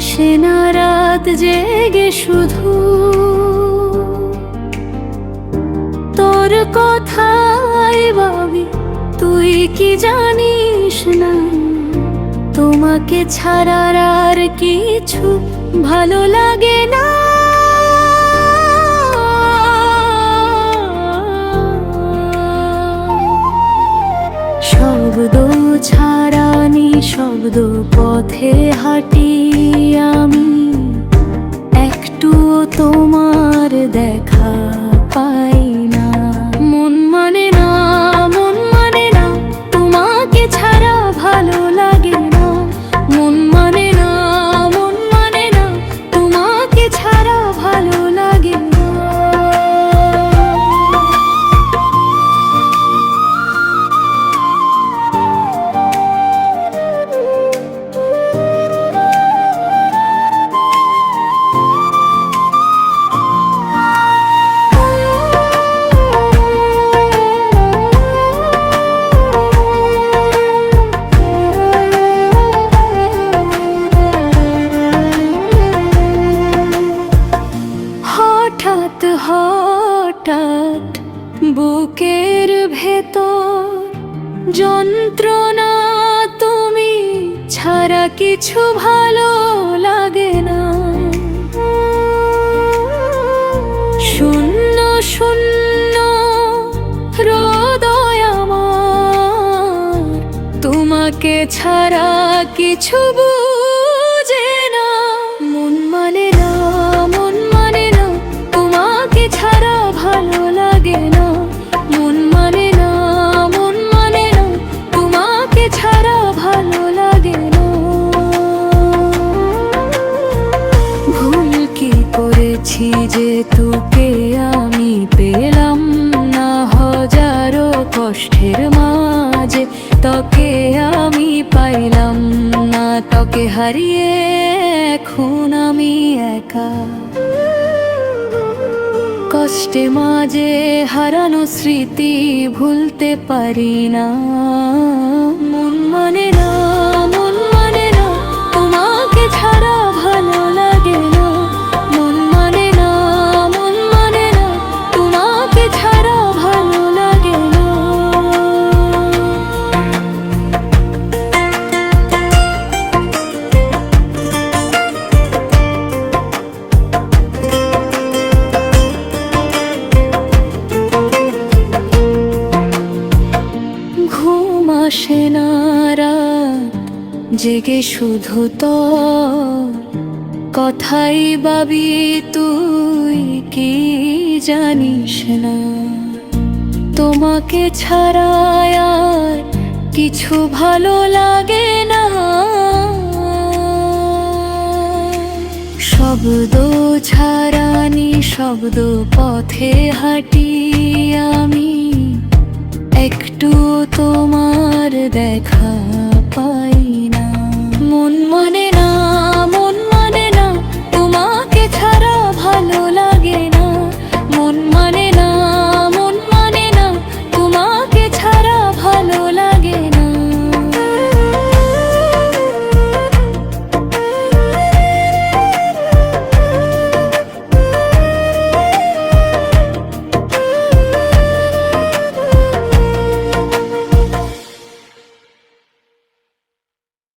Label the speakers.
Speaker 1: আসে না রাত জেগে শুধু। কথাই ভাবি, তুই কি জানিস না? তোমাকে ছাড়ার আর কিছু ভালো লাগে না। শব্দ ছাড়ানি, শব্দ পথে হাঁটি আমি। একটুও তোমার দেখা পাই বুকের ভেতর যন্ত্রণা তুমি ছাড়া কিছু ভালো লাগে না। শূন্য শূন্য হৃদয় আমার, তোমাকে ছাড়া কিছু করেছি যে তোকে আমি পেলাম না হাজারো কষ্টের মাঝে। তোকে আমি পাইলাম না, তোকে হারিয়ে এখন আমি একা। কষ্টে মাঝে হারানো স্মৃতি ভুলতে পারি না। মন মানে না আসে না জেগে শুধু তো কথাই ভাবি তুই কি জানিস না। তোমাকে ছাড়া আর কিছু ভালো লাগে না। শব্দ ছাড়ানি, শব্দ পথে হাঁটি আমি। একটু তোমার দেখা পাই।